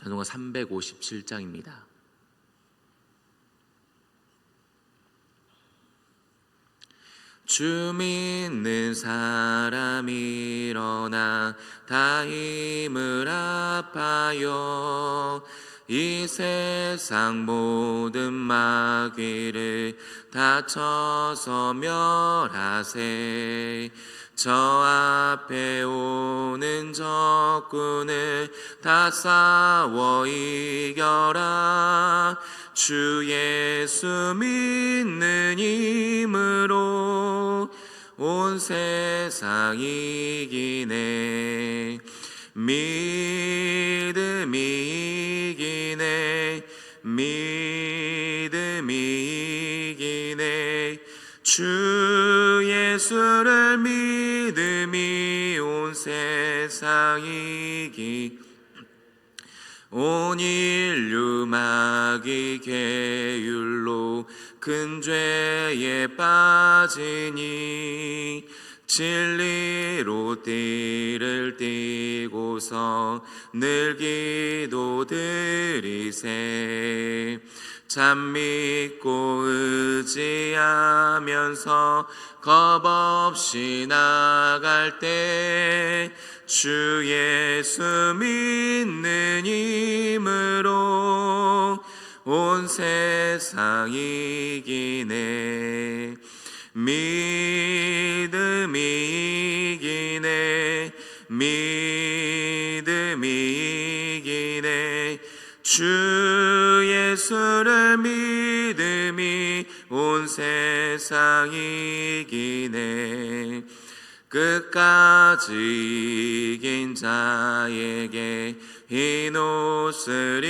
찬송가 357장입니다. 주 믿는 사람 일어나 다 힘을 아파요 이 세상 모든 마귀를 다쳐서 멸하세 저 앞에 오는 적군을 다 싸워 이겨라. 주 예수 믿는 힘으로 온 세상 이기네. 믿음이 이기네. 믿음이 이기네. 주 예수를 온 세상 이기 온 인류 마귀 계율로 큰 죄에 빠지니 진리로 띠를 띠고서 늘 기도 드리세 참 믿고 의지하면서 겁 없이 나갈 때 주 예수 믿는 힘으로 온 세상 이기네. 믿음이 이기네. 믿음이 이기네. 주 예수를 믿음이 온 세상 이 기네. 끝까지 이긴 자에게 흰 옷을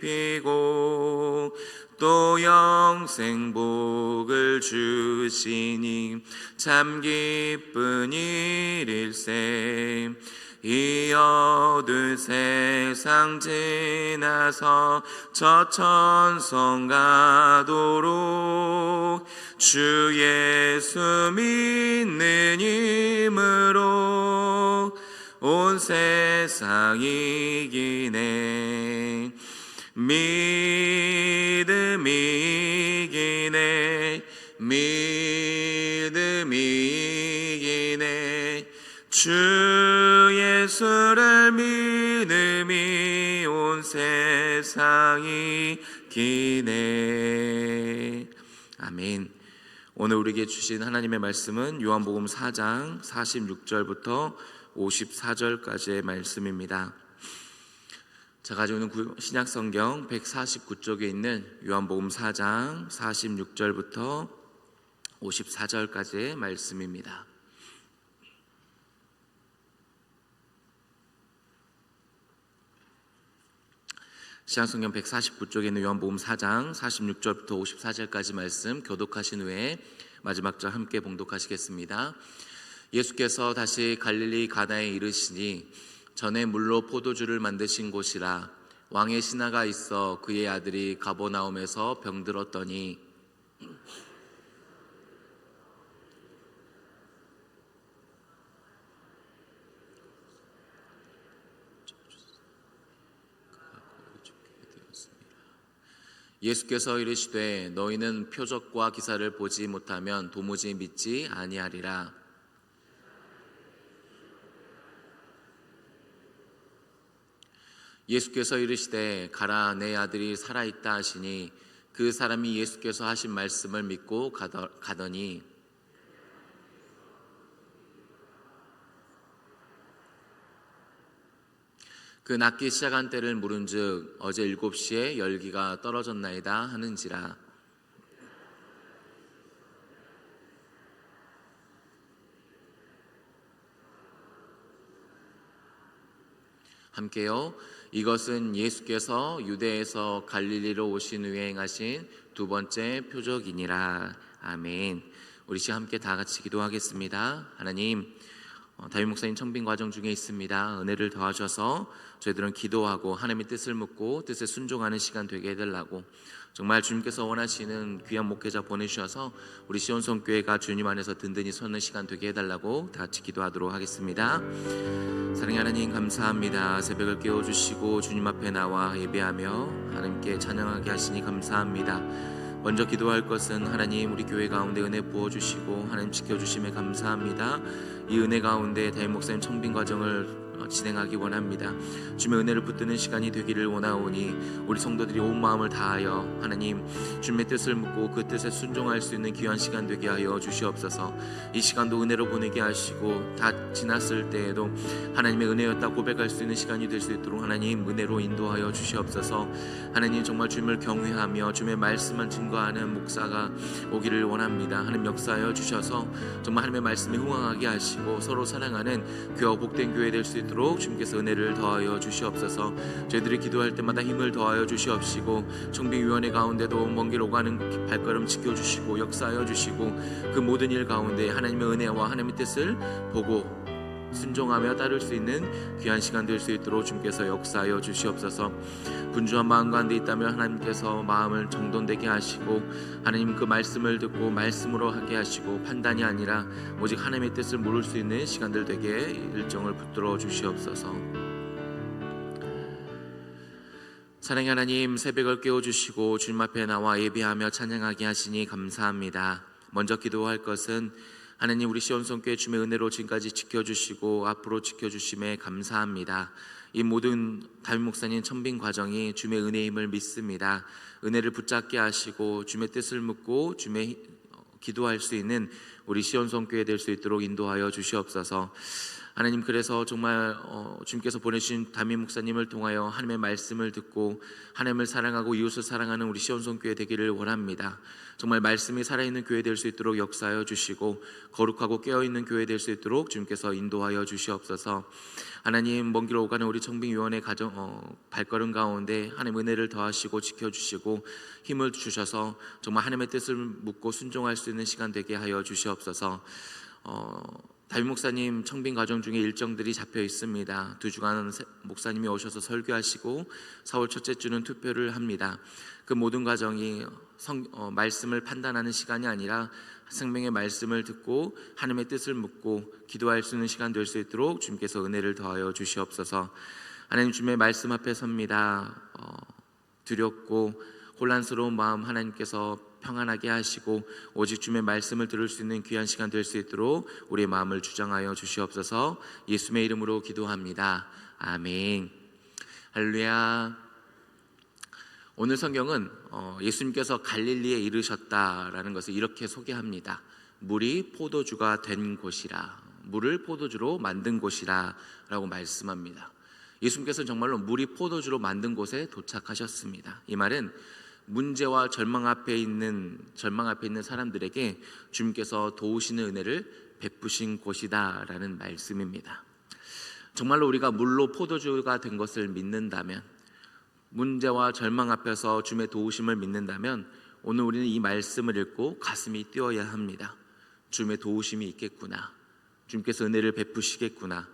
입히고 또 영생복을 주시니 참 기쁜 일일세 이 어두운 세상 지나서 저 천성 가도록 주 예수 믿는 힘으로 온 세상 이기네. 믿음이 이기네. 믿음이 이기네. 주 예수를 믿음이 온 세상이 기네. 아멘. 오늘 우리에게 주신 하나님의 말씀은 요한복음 4장 46절부터 54절까지의 말씀입니다. 자 가지고 구- 신약 성경 149쪽에 있는 요한복음 4장 46절부터 54절까지의 말씀입니다. 신약 성경 149쪽에 있는 요한복음 4장 46절부터 54절까지 말씀 교독하신 후에 마지막 절 함께 봉독하시겠습니다. 예수께서 다시 갈릴리 가나에 이르시니 전에 물로 포도주를 만드신 곳이라 왕의 신하가 있어 그의 아들이 가보나움에서 병들었더니 예수께서 이르시되 너희는 표적과 기사를 보지 못하면 도무지 믿지 아니하리라. 예수께서 이르시되 가라 내 아들이 살아 있다 하시니 그 사람이 예수께서 하신 말씀을 믿고 가더, 가더니 그 낫기 시작한 때를 물은즉 어제 일곱 시에 열기가 떨어졌나이다 하는지라 함께요. 이것은 예수께서 유대에서 갈릴리로 오신 후에 행하신 두 번째 표적이니라. 아멘. 우리 시 함께 다 같이 기도하겠습니다. 하나님, 어, 다윗 목사님 청빙 과정 중에 있습니다. 은혜를 더하셔서 저희들은 기도하고 하나님의 뜻을 묻고 뜻에 순종하는 시간 되게 해달라고 정말 주님께서 원하시는 귀한 목회자 보내주셔서 우리 시온성교회가 주님 안에서 든든히 서는 시간 되게 해달라고 다 같이 기도하도록 하겠습니다. 사랑의 하나님 감사합니다. 새벽을 깨워주시고 주님 앞에 나와 예배하며 하나님께 찬양하게 하시니 감사합니다. 먼저 기도할 것은 하나님 우리 교회 가운데 은혜 부어 주시고 하나님 지켜 주심에 감사합니다. 이 은혜 가운데 대목사님 청빙 과정을 어, 진행하기 원합니다. 주님의 은혜를 붙드는 시간이 되기를 원하오니 우리 성도들이 온 마음을 다하여 하나님 주님의 뜻을 묻고 그 뜻에 순종할 수 있는 귀한 시간 되게 하여 주시옵소서. 이 시간도 은혜로 보내게 하시고 다 지났을 때에도 하나님의 은혜였다 고백할 수 있는 시간이 될 수 있도록 하나님 은혜로 인도하여 주시옵소서. 하나님 정말 주님을 경외하며 주님의 말씀만 증거하는 목사가 오기를 원합니다. 하나님 역사하여 주셔서 정말 하나님의 말씀에 흥황하게 하시고 서로 사랑하는 교와 복된 교회 될 수 있도록 주님께서 은혜를 더하여 주시옵소서. 저희들이 기도할 때마다 힘을 더하여 주시옵시고 청빙위원회 가운데도 먼 길 오가는 발걸음 지켜주시고 역사하여 주시고 그 모든 일 가운데 하나님의 은혜와 하나님의 뜻을 보고 순종하며 따를 수 있는 귀한 시간 될 수 있도록 주님께서 역사하여 주시옵소서. 분주한 마음 가운데 있다면 하나님께서 마음을 정돈되게 하시고 하나님 그 말씀을 듣고 말씀으로 하게 하시고 판단이 아니라 오직 하나님의 뜻을 물을 수 있는 시간들 되게 일정을 붙들어 주시옵소서. 사랑의 하나님 새벽을 깨워 주시고 주님 앞에 나와 예배하며 찬양하게 하시니 감사합니다. 먼저 기도할 것은 하나님 우리 시온성교회 주의 은혜로 지금까지 지켜주시고 앞으로 지켜주심에 감사합니다. 이 모든 다윗 목사님 천빙 과정이 주의 은혜임을 믿습니다. 은혜를 붙잡게 하시고 주의 뜻을 묻고 주의 기도할 수 있는 우리 시온성교회 될 수 있도록 인도하여 주시옵소서. 하나님 그래서 정말 어, 주님께서 보내신 담임 목사님을 통하여 하나님의 말씀을 듣고 하나님을 사랑하고 이웃을 사랑하는 우리 시온성 교회 되기를 원합니다. 정말 말씀이 살아있는 교회 될 수 있도록 역사하여 주시고 거룩하고 깨어 있는 교회 될 수 있도록 주님께서 인도하여 주시옵소서. 하나님 먼길 오가는 우리 청빙위원회 가정 어, 발걸음 가운데 하나님 은혜를 더하시고 지켜주시고 힘을 주셔서 정말 하나님의 뜻을 묻고 순종할 수 있는 시간 되게 하여 주시옵소서. 어, 다윗 목사님 청빙 과정 중에 일정들이 잡혀 있습니다. 두 주간 세- 목사님이 오셔서 설교하시고 4월 첫째 주는 투표를 합니다. 그 모든 과정이 성, 어, 말씀을 판단하는 시간이 아니라 생명의 말씀을 듣고 하나님의 뜻을 묻고 기도할 수 있는 시간 될 수 있도록 주님께서 은혜를 더하여 주시옵소서. 하나님 주님의 말씀 앞에 섭니다. 어, 두렵고 혼란스러운 마음 하나님께서 평안하게 하시고 오직 주님의 말씀을 들을 수 있는 귀한 시간 될 수 있도록 우리의 마음을 주장하여 주시옵소서 예수의 이름으로 기도합니다. 아멘. 할렐루야. 오늘 성경은 어, 예수님께서 갈릴리에 이르셨다라는 것을 이렇게 소개합니다. 물이 포도주가 된 곳이라, 물을 포도주로 만든 곳이라라고 말씀합니다. 예수님께서는 정말로 물이 포도주로 만든 곳에 도착하셨습니다. 이 말은 문제와 절망 앞에 있는 절망 앞에 있는 사람들에게 주님께서 도우시는 은혜를 베푸신 곳이다라는 말씀입니다. 정말로 우리가 물로 포도주가 된 것을 믿는다면 문제와 절망 앞에서 주님의 도우심을 믿는다면 오늘 우리는 이 말씀을 읽고 가슴이 뛰어야 합니다. 주님의 도우심이 있겠구나. 주님께서 은혜를 베푸시겠구나.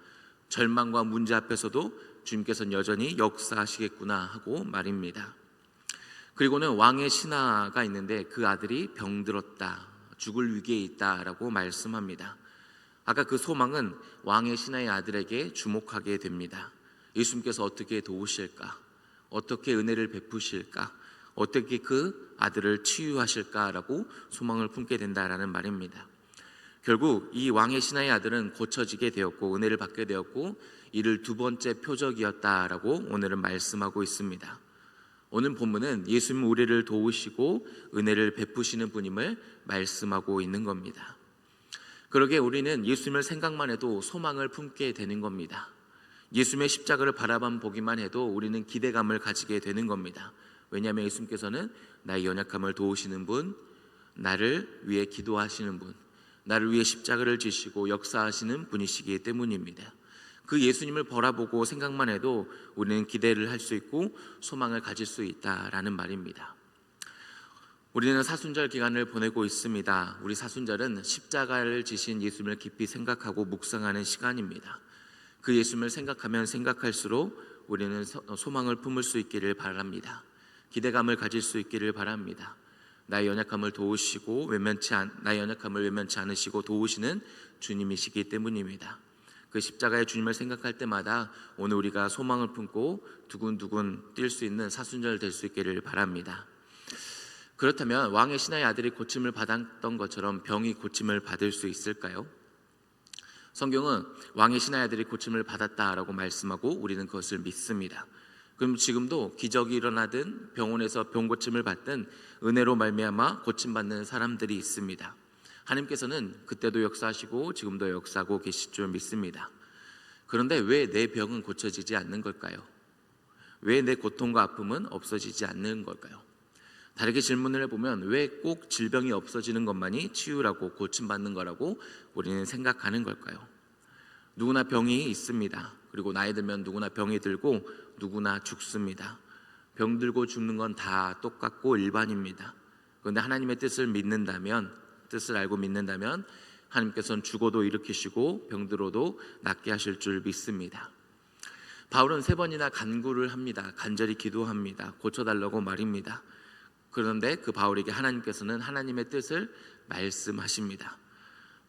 절망과 문제 앞에서도 주님께서는 여전히 역사하시겠구나 하고 말입니다. 그리고는 왕의 신하가 있는데 그 아들이 병들었다. 죽을 위기에 있다라고 말씀합니다. 아까 그 소망은 왕의 신하의 아들에게 주목하게 됩니다. 예수님께서 어떻게 도우실까? 어떻게 은혜를 베푸실까? 어떻게 그 아들을 치유하실까라고 소망을 품게 된다라는 말입니다. 결국 이 왕의 신하의 아들은 고쳐지게 되었고 은혜를 받게 되었고 이를 두 번째 표적이었다라고 오늘은 말씀하고 있습니다. 오늘 본문은 예수님 우리를 도우시고 은혜를 베푸시는 분임을 말씀하고 있는 겁니다. 그러게 우리는 예수님을 생각만 해도 소망을 품게 되는 겁니다. 예수님의 십자가를 바라만 보기만 해도 우리는 기대감을 가지게 되는 겁니다. 왜냐하면 예수님께서는 나의 연약함을 도우시는 분, 나를 위해 기도하시는 분, 나를 위해 십자가를 지시고 역사하시는 분이시기 때문입니다. 그 예수님을 바라보고 생각만 해도 우리는 기대를 할 수 있고 소망을 가질 수 있다라는 말입니다. 우리는 사순절 기간을 보내고 있습니다. 우리 사순절은 십자가를 지신 예수님을 깊이 생각하고 묵상하는 시간입니다. 그 예수님을 생각하면 생각할수록 우리는 소- 소망을 품을 수 있기를 바랍니다. 기대감을 가질 수 있기를 바랍니다. 나의 연약함을 도우시고 외면치 않, 나의 연약함을 외면치 않으시고 도우시는 주님이시기 때문입니다. 그 십자가의 주님을 생각할 때마다 오늘 우리가 소망을 품고 두근두근 뛸 수 있는 사순절 될 수 있기를 바랍니다. 그렇다면 왕의 신하의 아들이 고침을 받았던 것처럼 병이 고침을 받을 수 있을까요? 성경은 왕의 신하의 아들이 고침을 받았다라고 말씀하고 우리는 그것을 믿습니다. 그럼 지금도 기적이 일어나든 병원에서 병 고침을 받든 은혜로 말미암아 고침 받는 사람들이 있습니다. 하나님께서는 그때도 역사하시고 지금도 역사하고 계실 줄 믿습니다. 그런데 왜 내 병은 고쳐지지 않는 걸까요? 왜 내 고통과 아픔은 없어지지 않는 걸까요? 다르게 질문을 해보면 왜 꼭 질병이 없어지는 것만이 치유라고 고침받는 거라고 우리는 생각하는 걸까요? 누구나 병이 있습니다. 그리고 나이 들면 누구나 병이 들고 누구나 죽습니다. 병 들고 죽는 건 다 똑같고 일반입니다. 그런데 하나님의 뜻을 믿는다면 뜻을 알고 믿는다면 하나님께서는 죽어도 일으키시고 병들어도 낫게 하실 줄 믿습니다. 바울은 세 번이나 간구를 합니다. 간절히 기도합니다. 고쳐달라고 말입니다. 그런데 그 바울에게 하나님께서는 하나님의 뜻을 말씀하십니다.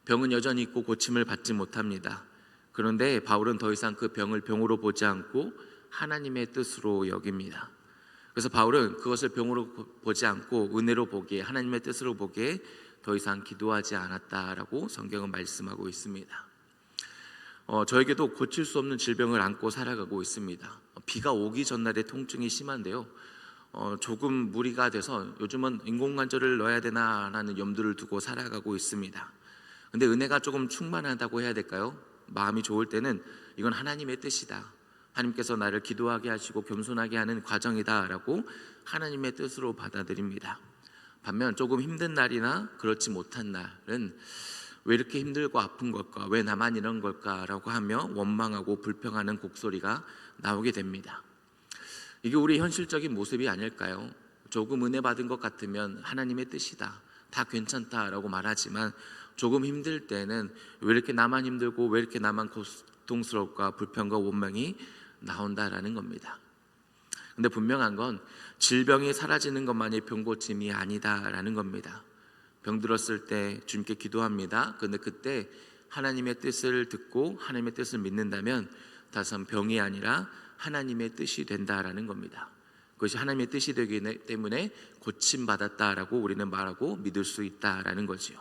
병은 여전히 있고 고침을 받지 못합니다. 그런데 바울은 더 이상 그 병을 병으로 보지 않고 하나님의 뜻으로 여깁니다. 그래서 바울은 그것을 병으로 보지 않고 은혜로 보기에 하나님의 뜻으로 보기에 더 이상 기도하지 않았다라고 성경은 말씀하고 있습니다. 어, 저에게도 고칠 수 없는 질병을 안고 살아가고 있습니다. 비가 오기 전날에 통증이 심한데요. 어, 조금 무리가 돼서 요즘은 인공관절을 넣어야 되나라는 염두를 두고 살아가고 있습니다. 근데 은혜가 조금 충만하다고 해야 될까요? 마음이 좋을 때는 이건 하나님의 뜻이다. 하나님께서 나를 기도하게 하시고 겸손하게 하는 과정이다라고 하나님의 뜻으로 받아들입니다. 반면 조금 힘든 날이나 그렇지 못한 날은 왜 이렇게 힘들고 아픈 걸까? 왜 나만 이런 걸까?라고 하며 원망하고 불평하는 곡소리가 나오게 됩니다. 이게 우리 현실적인 모습이 아닐까요? 조금 은혜 받은 것 같으면 하나님의 뜻이다. 다 괜찮다라고 말하지만 조금 힘들 때는 왜 이렇게 나만 힘들고 왜 이렇게 나만 고통스럽고 불평과 원망이 나온다라는 겁니다. 근데 분명한 건 질병이 사라지는 것만이 병고침이 아니다라는 겁니다. 병들었을 때 주님께 기도합니다. 근데 그때 하나님의 뜻을 듣고 하나님의 뜻을 믿는다면 다선 병이 아니라 하나님의 뜻이 된다라는 겁니다. 그것이 하나님의 뜻이 되기 때문에 고침 받았다라고 우리는 말하고 믿을 수 있다라는 거지요.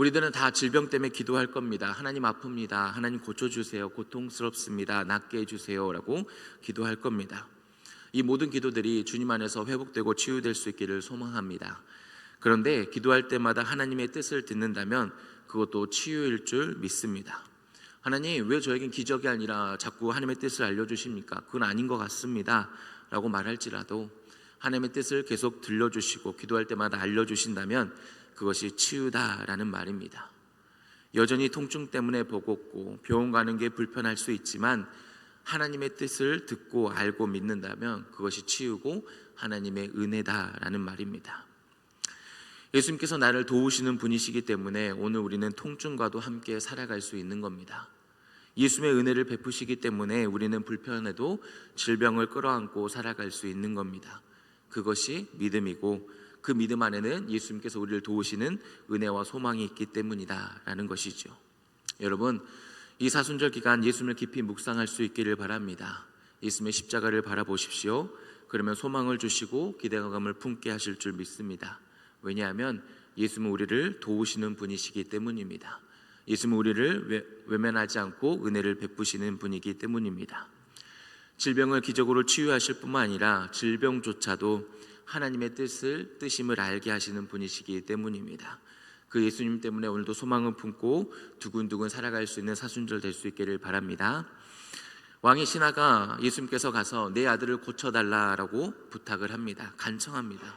우리들은 다 질병 때문에 기도할 겁니다. 하나님 아픕니다. 하나님 고쳐주세요. 고통스럽습니다. 낫게 해주세요 라고 기도할 겁니다. 이 모든 기도들이 주님 안에서 회복되고 치유될 수 있기를 소망합니다. 그런데 기도할 때마다 하나님의 뜻을 듣는다면 그것도 치유일 줄 믿습니다. 하나님 왜 저에겐 기적이 아니라 자꾸 하나님의 뜻을 알려주십니까? 그건 아닌 것 같습니다. 라고 말할지라도 하나님의 뜻을 계속 들려주시고 기도할 때마다 알려주신다면 그것이 치유다라는 말입니다. 여전히 통증 때문에 버겁고 병원 가는 게 불편할 수 있지만 하나님의 뜻을 듣고 알고 믿는다면 그것이 치유고 하나님의 은혜다라는 말입니다. 예수님께서 나를 도우시는 분이시기 때문에 오늘 우리는 통증과도 함께 살아갈 수 있는 겁니다. 예수님의 은혜를 베푸시기 때문에 우리는 불편해도 질병을 끌어안고 살아갈 수 있는 겁니다. 그것이 믿음이고 그 믿음 안에는 예수님께서 우리를 도우시는 은혜와 소망이 있기 때문이다라는 것이죠. 여러분, 이 사순절 기간 예수님을 깊이 묵상할 수 있기를 바랍니다. 예수님의 십자가를 바라보십시오. 그러면 소망을 주시고 기대감을 품게 하실 줄 믿습니다. 왜냐하면 예수님은 우리를 도우시는 분이시기 때문입니다. 예수님은 우리를 외- 외면하지 않고 은혜를 베푸시는 분이기 때문입니다. 질병을 기적으로 치유하실 뿐만 아니라 질병조차도 하나님의 뜻을 뜻임을 알게 하시는 분이시기 때문입니다. 그 예수님 때문에 오늘도 소망을 품고 두근두근 살아갈 수 있는 사순절 될 수 있기를 바랍니다. 왕의 신하가 예수님께서 가서 내 아들을 고쳐달라라고 부탁을 합니다. 간청합니다.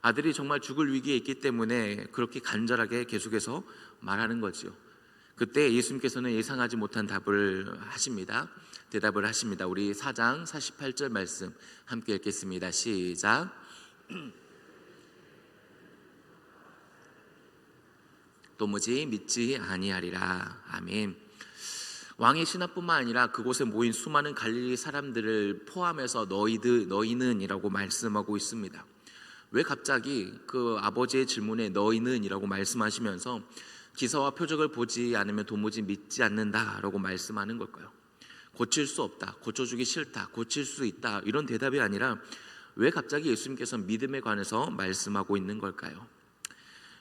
아들이 정말 죽을 위기에 있기 때문에 그렇게 간절하게 계속해서 말하는 거지요. 그때 예수님께서는 예상하지 못한 답을 하십니다. 대답을 하십니다. 우리 4장 48절 말씀 함께 읽겠습니다. 시작. 도무지 믿지 아니하리라. 아멘. 왕의 신하뿐만 아니라 그곳에 모인 수많은 갈릴리 사람들을 포함해서 너희들 너희는이라고 말씀하고 있습니다. 왜 갑자기 그 아버지의 질문에 너희는이라고 말씀하시면서 기사와 표적을 보지 않으면 도무지 믿지 않는다라고 말씀하는 걸까요? 고칠 수 없다, 고쳐주기 싫다, 고칠 수 있다 이런 대답이 아니라 왜 갑자기 예수님께서 믿음에 관해서 말씀하고 있는 걸까요?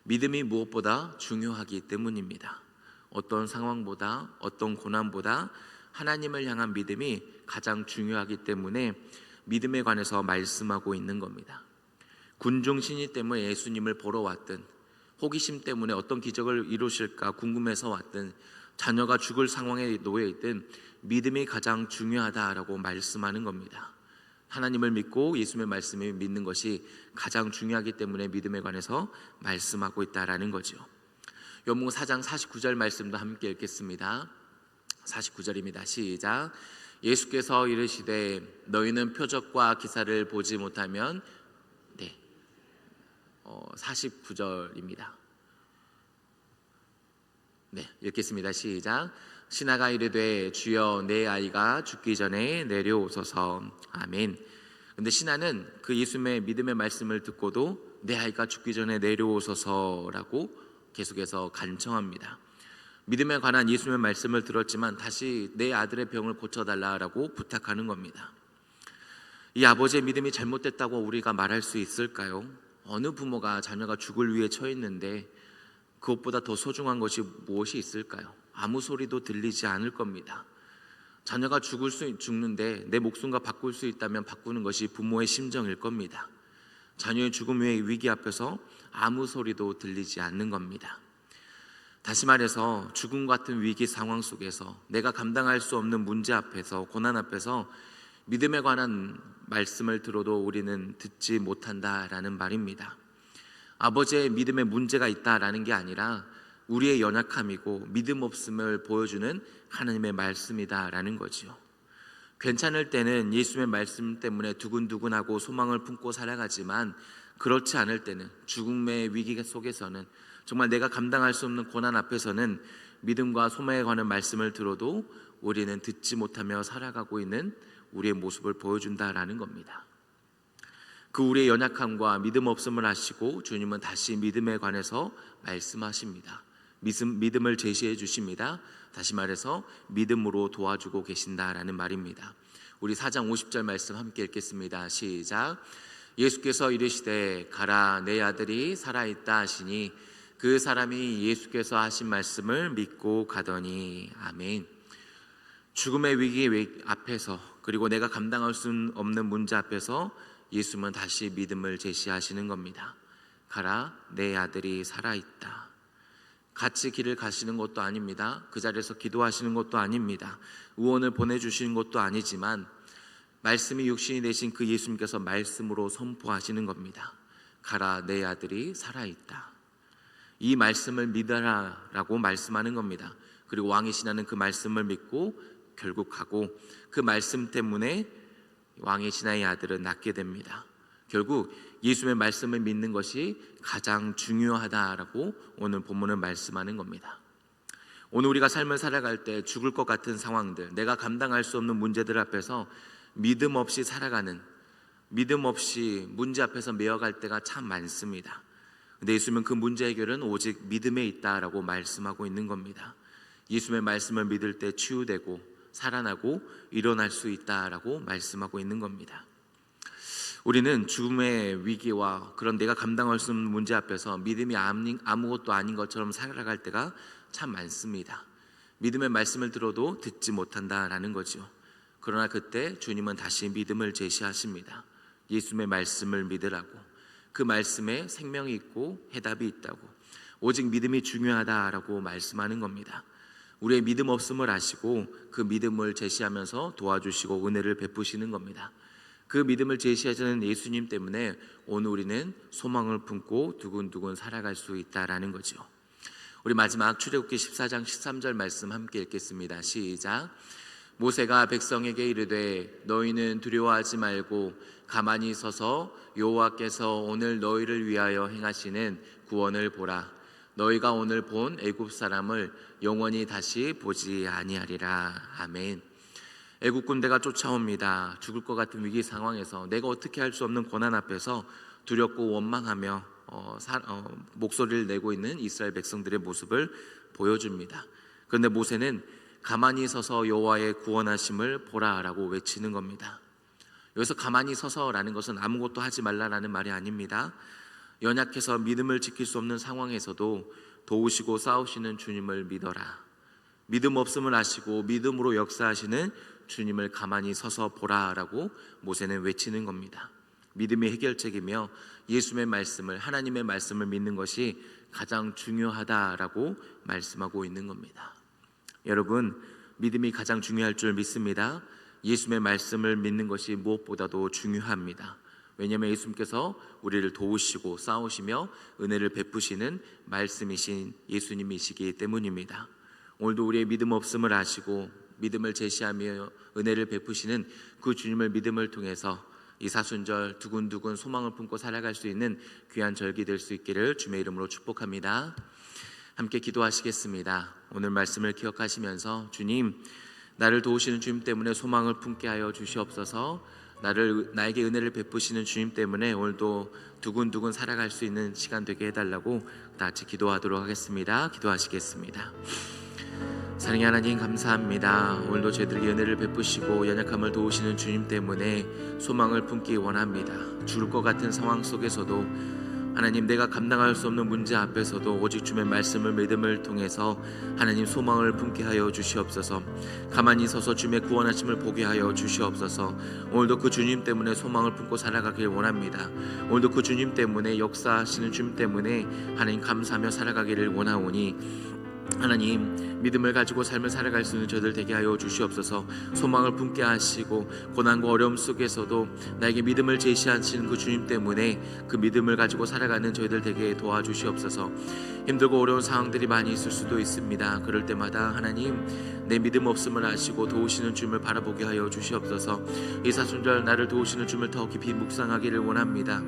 믿음이 무엇보다 중요하기 때문입니다. 어떤 상황보다 어떤 고난보다 하나님을 향한 믿음이 가장 중요하기 때문에 믿음에 관해서 말씀하고 있는 겁니다. 군중 신이 때문에 예수님을 보러 왔든 호기심 때문에 어떤 기적을 이루실까 궁금해서 왔든 자녀가 죽을 상황에 놓여 있든 믿음이 가장 중요하다라고 말씀하는 겁니다. 하나님을 믿고 예수님의 말씀을 믿는 것이 가장 중요하기 때문에 믿음에 관해서 말씀하고 있다라는 거죠. 연문 4장 49절 말씀도 함께 읽겠습니다. 49절입니다. 시작. 예수께서 이르시되 너희는 표적과 기사를 보지 못하면 네. 어, 49절입니다. 네, 읽겠습니다. 시작. 신하가 이르되 주여 내 아이가 죽기 전에 내려오소서. 아멘. 근데 신하는 그 예수님의 믿음의 말씀을 듣고도 내 아이가 죽기 전에 내려오소서라고 계속해서 간청합니다. 믿음에 관한 예수님의 말씀을 들었지만 다시 내 아들의 병을 고쳐달라라고 부탁하는 겁니다. 이 아버지의 믿음이 잘못됐다고 우리가 말할 수 있을까요? 어느 부모가 자녀가 죽을 위해 처해 있는데 그것보다 더 소중한 것이 무엇이 있을까요? 아무 소리도 들리지 않을 겁니다. 자녀가 죽을 수 죽는데 내 목숨과 바꿀 수 있다면 바꾸는 것이 부모의 심정일 겁니다. 자녀의 죽음의 위기 앞에서 아무 소리도 들리지 않는 겁니다. 다시 말해서 죽음 같은 위기 상황 속에서 내가 감당할 수 없는 문제 앞에서 고난 앞에서 믿음에 관한 말씀을 들어도 우리는 듣지 못한다라는 말입니다. 아버지의 믿음에 문제가 있다라는 게 아니라 우리의 연약함이고 믿음 없음을 보여주는 하나님의 말씀이다라는 거지요. 괜찮을 때는 예수님의 말씀 때문에 두근두근하고 소망을 품고 살아가지만 그렇지 않을 때는 죽음의 위기 속에서는 정말 내가 감당할 수 없는 고난 앞에서는 믿음과 소망에 관한 말씀을 들어도 우리는 듣지 못하며 살아가고 있는 우리의 모습을 보여준다라는 겁니다. 그 우리의 연약함과 믿음 없음을 아시고 주님은 다시 믿음에 관해서 말씀하십니다. 믿음, 믿음을 제시해 주십니다. 다시 말해서 믿음으로 도와주고 계신다라는 말입니다. 우리 4장 50절 말씀 함께 읽겠습니다. 시작. 예수께서 이르시되 가라 내 아들이 살아 있다 하시니 그 사람이 예수께서 하신 말씀을 믿고 가더니 아멘. 죽음의 위기 앞에서 그리고 내가 감당할 수 없는 문제 앞에서 예수님은 다시 믿음을 제시하시는 겁니다. 가라, 내 아들이 살아있다. 같이 길을 가시는 것도 아닙니다. 그 자리에서 기도하시는 것도 아닙니다. 의원을 보내주시는 것도 아니지만 말씀이 육신이 되신 그 예수님께서 말씀으로 선포하시는 겁니다. 가라, 내 아들이 살아있다. 이 말씀을 믿어라 라고 말씀하는 겁니다. 그리고 왕이 신하는 그 말씀을 믿고 결국 가고 그 말씀 때문에 왕의 신하의 아들은 낫게 됩니다. 결국 예수의 말씀을 믿는 것이 가장 중요하다라고 오늘 본문은 말씀하는 겁니다. 오늘 우리가 삶을 살아갈 때 죽을 것 같은 상황들, 내가 감당할 수 없는 문제들 앞에서 믿음 없이 살아가는 믿음 없이 문제 앞에서 메어갈 때가 참 많습니다. 근데 예수님은 그 문제 해결은 오직 믿음에 있다라고 말씀하고 있는 겁니다. 예수님의 말씀을 믿을 때 치유되고 살아나고 일어날 수 있다라고 말씀하고 있는 겁니다. 우리는 죽음의 위기와 그런 내가 감당할 수 없는 문제 앞에서 믿음이 아무것도 아닌 것처럼 살아갈 때가 참 많습니다. 믿음의 말씀을 들어도 듣지 못한다라는 거죠. 그러나 그때 주님은 다시 믿음을 제시하십니다. 예수님의 말씀을 믿으라고. 그 말씀에 생명이 있고 해답이 있다고. 오직 믿음이 중요하다라고 말씀하는 겁니다. 우리의 믿음 없음을 아시고 그 믿음을 제시하면서 도와주시고 은혜를 베푸시는 겁니다. 그 믿음을 제시하시는 예수님 때문에 오늘 우리는 소망을 품고 두근두근 살아갈 수 있다라는 거죠. 우리 마지막 출애굽기 14장 13절 말씀 함께 읽겠습니다. 시작. 모세가 백성에게 이르되 너희는 두려워하지 말고 가만히 서서 여호와께서 오늘 너희를 위하여 행하시는 구원을 보라. 너희가 오늘 본 애굽 사람을 영원히 다시 보지 아니하리라. 아멘. 애국 군대가 쫓아옵니다. 죽을 것 같은 위기 상황에서 내가 어떻게 할 수 없는 고난 앞에서 두렵고 원망하며 어, 사, 어, 목소리를 내고 있는 이스라엘 백성들의 모습을 보여줍니다. 그런데 모세는 가만히 서서 여호와의 구원하심을 보라라고 외치는 겁니다. 여기서 가만히 서서라는 것은 아무것도 하지 말라라는 말이 아닙니다. 연약해서 믿음을 지킬 수 없는 상황에서도 도우시고 싸우시는 주님을 믿어라. 믿음 없음을 아시고 믿음으로 역사하시는 주님을 가만히 서서 보라라고 모세는 외치는 겁니다. 믿음이 해결책이며 예수의 말씀을 하나님의 말씀을 믿는 것이 가장 중요하다라고 말씀하고 있는 겁니다. 여러분 믿음이 가장 중요할 줄 믿습니다. 예수의 말씀을 믿는 것이 무엇보다도 중요합니다. 왜냐하면 예수님께서 우리를 도우시고 싸우시며 은혜를 베푸시는 말씀이신 예수님이시기 때문입니다. 오늘도 우리의 믿음 없음을 아시고 믿음을 제시하며 은혜를 베푸시는 그 주님을 믿음을 통해서 이 사순절 두근두근 소망을 품고 살아갈 수 있는 귀한 절기 될 수 있기를 주의 이름으로 축복합니다. 함께 기도하시겠습니다. 오늘 말씀을 기억하시면서 주님 나를 도우시는 주님 때문에 소망을 품게 하여 주시옵소서. 나를 나에게 은혜를 베푸시는 주님 때문에 오늘도 두근두근 살아갈 수 있는 시간 되게 해달라고 다 같이 기도하도록 하겠습니다. 기도하시겠습니다. 사랑의 하나님 감사합니다. 오늘도 저희들에게 은혜를 베푸시고 연약함을 도우시는 주님 때문에 소망을 품기 원합니다. 죽을 것 같은 상황 속에서도 하나님 내가 감당할 수 없는 문제 앞에서도 오직 주의 말씀을 믿음을 통해서 하나님 소망을 품게 하여 주시옵소서. 가만히 서서 주의 구원하심을 보게 하여 주시옵소서. 오늘도 그 주님 때문에 소망을 품고 살아가길 원합니다. 오늘도 그 주님 때문에 역사하시는 주님 때문에 하나님 감사하며 살아가기를 원하오니 하나님 믿음을 가지고 삶을 살아갈 수 있는 저들 되게 하여 주시옵소서. 소망을 품게 하시고 고난과 어려움 속에서도 나에게 믿음을 제시하시는 그 주님 때문에 그 믿음을 가지고 살아가는 저희들 되게 도와주시옵소서. 힘들고 어려운 상황들이 많이 있을 수도 있습니다. 그럴 때마다 하나님 내 믿음 없음을 아시고 도우시는 주님을 바라보게 하여 주시옵소서. 이 사순절 나를 도우시는 주님을 더 깊이 묵상하기를 원합니다.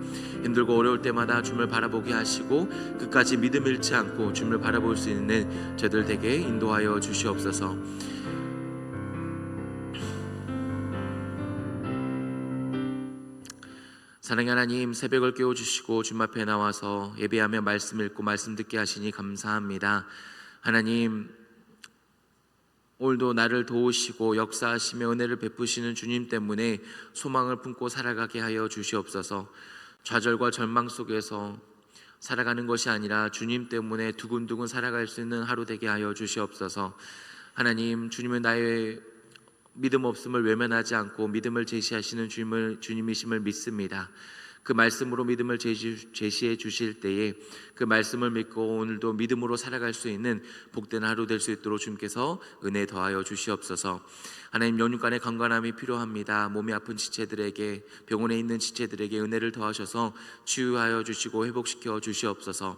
힘들고 어려울 때마다 주님을 바라보게 하시고 끝까지 믿음 잃지 않고 주님을 바라볼 수 있는 저들 되게 인도하여 주시옵소서. 사랑의 하나님 새벽을 깨워 주시고 주님 앞에 나와서 예배하며 말씀 읽고 말씀 듣게 하시니 감사합니다. 하나님 오늘도 나를 도우시고 역사하시며 은혜를 베푸시는 주님 때문에 소망을 품고 살아가게 하여 주시옵소서. 좌절과 절망 속에서 살아가는 것이 아니라 주님 때문에 두근두근 살아갈 수 있는 하루 되게 하여 주시옵소서. 하나님, 주님은 나의 믿음 없음을 외면하지 않고 믿음을 제시하시는 주님을 주님이심을 믿습니다. 그 말씀으로 믿음을 제시, 제시해 주실 때에 그 말씀을 믿고 오늘도 믿음으로 살아갈 수 있는 복된 하루 될 수 있도록 주님께서 은혜 더하여 주시옵소서. 하나님 연육간의 건강함이 필요합니다. 몸이 아픈 지체들에게 병원에 있는 지체들에게 은혜를 더하셔서 치유하여 주시고 회복시켜 주시옵소서.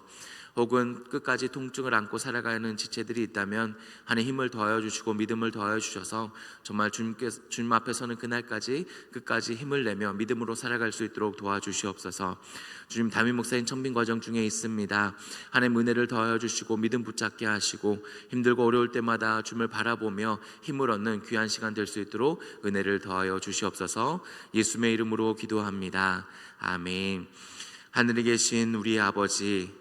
혹은 끝까지 통증을 안고 살아가는 지체들이 있다면 하나님 힘을 더하여 주시고 믿음을 더하여 주셔서 정말 주님께 주님 앞에 서는 그날까지 끝까지 힘을 내며 믿음으로 살아갈 수 있도록 도와주시옵소서. 주님 담임 목사님 청빙 과정 중에 있습니다. 하나님 은혜를 더하여 주시고 믿음 붙잡게 하시고 힘들고 어려울 때마다 주님을 바라보며 힘을 얻는 귀한 시간 될 수 있도록 은혜를 더하여 주시옵소서. 예수의 이름으로 기도합니다. 아멘. 하늘에 계신 우리 아버지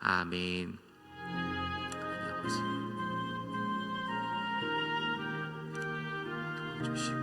아멘. 아버지 도와주시고.